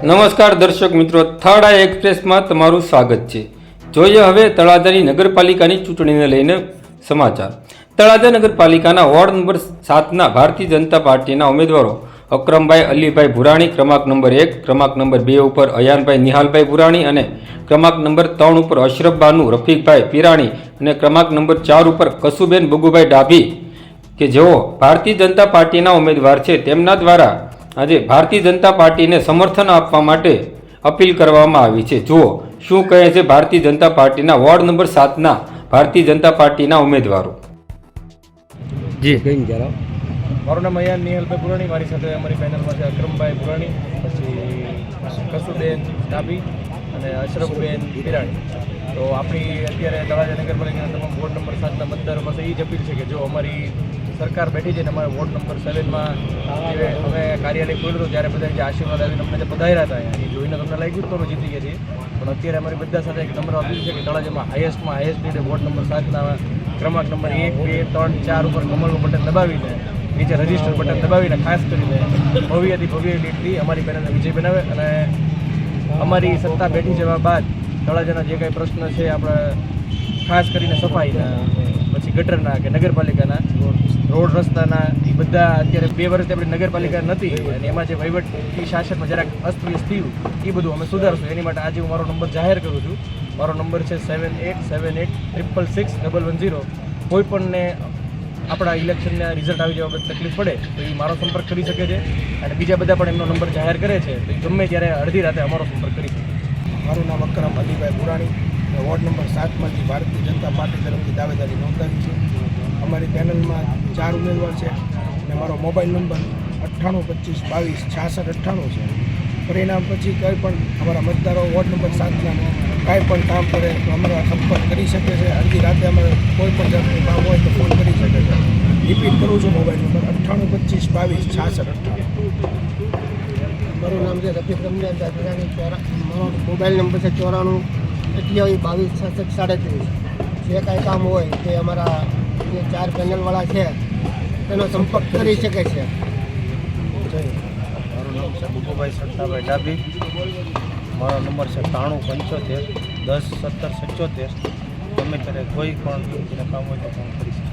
નમસ્કાર દર્શક મિત્રો થર્ડ એક્સપ્રેસમાં તમારું સ્વાગત છે. જોઈએ હવે તળાજાની નગરપાલિકાની ચૂંટણીને લઈને સમાચાર. તળાજા નગરપાલિકાના વોર્ડ નંબર સાતના ભારતીય જનતા પાર્ટીના ઉમેદવારો અક્રમભાઈ અલીભાઈ ભુરાણી, ક્રમાંક નંબર એક, ક્રમાંક નંબર બે ઉપર અયાનભાઈ નિહાલભાઈ ભુરાણી અને ક્રમાંક નંબર ત્રણ ઉપર અશરફ રફીકભાઈ પિરાણી અને ક્રમાંક નંબર ચાર ઉપર કસુબેન બગુભાઈ ડાભી, કે જેઓ ભારતીય જનતા પાર્ટીના ઉમેદવાર છે, તેમના દ્વારા આજે ભારતીય જનતા પાર્ટીને સમર્થન આપવા માટે અપીલ કરવામાં આવી છે. જુઓ શું કહે છે ભારતીય જનતા પાર્ટીના વોર્ડ નંબર સાતના ભારતીય જનતા પાર્ટીના ઉમેદવારો? જી. મારું નામ અયાન નિહલભાઈ પુરાણી મારી સાથે અમારી પેનલમાં છે અક્રમભાઈ પુરાણી પછી કસુબેન ડાબી અને અશરફબેન પિરાણી તો આપણી અત્યારે તળાજા નગરપાલિકાના તમામ વોર્ડ નંબર સાતના મતદારો પાસે એ જ અપીલ છે કે જો અમારી સરકાર બેઠી છે અમારા વોર્ડ નંબર સેવનમાં અમે કાર્યાલય ખોલ્યું હતું ત્યારે બધા જે આશીર્વાદ આવીને અમને જે પધાર્યા હતા, એ જોઈને તમને લાગ્યું તો અમે જીતી ગયા છીએ. પણ અત્યારે અમારી બધા સાથે એક નંબર આપ્યું છે કે તળાજામાં હાઈએસ્ટમાં હાઈએસ્ટ રીતે વોર્ડ નંબર સાતના ક્રમાંક નંબર એક, બે, ત્રણ, ચાર ઉપર કમળનું બટન દબાવીને, નીચે રજિસ્ટર બટન દબાવીને ખાસ કરીને ભવ્યથી ભવ્ય લીડથી અમારી પેનલને વિજય બનાવે અને અમારી સત્તા બેઠી જવા બાદ તળાજાના જે કાંઈ પ્રશ્ન છે, આપણે ખાસ કરીને સફાઈના, પછી ગટરના કે નગરપાલિકાના રોડ રસ્તાના એ બધા અત્યારે બે વર્ષથી આપણે નગરપાલિકા નથી અને એમાં જે વહીવટી શાસનમાં જરાક અસ્તવ્યસ્ત થયું એ બધું અમે સુધારશું. એની માટે આજે હું મારો નંબર જાહેર કરું છું. મારો નંબર છે seven eight seven eight triple six double one zero. કોઈપણને આપણા ઇલેક્શનના રિઝલ્ટ આવી જવા તકલીફ પડે, તો એ મારો સંપર્ક કરી શકે છે. અને બીજા બધા પણ એમનો નંબર જાહેર કરે છે, તો એ ગમે ત્યારે અડધી રાતે અમારો સંપર્ક કરી શકે. મારું નામ અકરમ અલીભાઈ પુરાણી ward number સાતમાંથી Bharatiya Janata party તરફથી દાવેદારી નોંધાવી છે. અમારી પેનલમાં ચાર ઉમેદવાર છે અને મારો મોબાઈલ નંબર અઠ્ઠાણું પચીસ બાવીસ છાસઠ અઠ્ઠાણું છે. પરિણામ પછી કંઈ પણ અમારા મતદારો વોર્ડ નંબર સાતના કાંઈ પણ કામ કરે તો અમારા સંપર્ક કરી શકે છે. અડધી રાતે અમારે કોઈ પણ જાતનું કામ હોય તો ફોન કરી શકે છે. રિપીટ કરું છું મોબાઈલ નંબર અઠ્ઠાણું પચીસ બાવીસ છાસઠ અઠ્ઠાણું. મારું નામ છે રફીક રમજાન ચોરા, મારો મોબાઈલ નંબર છે ચોરાણું, અઠ્યાવીસ, બાવીસ, છાસઠ, સાડત્રીસ. જે કાંઈ કામ હોય તે અમારા જે ચાર પેનલવાળા છે તેનો સંપર્ક કરી શકે છે. મારું નામ છે બુકુભાઈ સત્તાભાઈ ડાભી. મારો નંબર છે ત્રાણું પંચોતેર દસ સત્તર સચોતેર ગમે ત્યારે કોઈ પણ કામ હોય તો ફોન કરી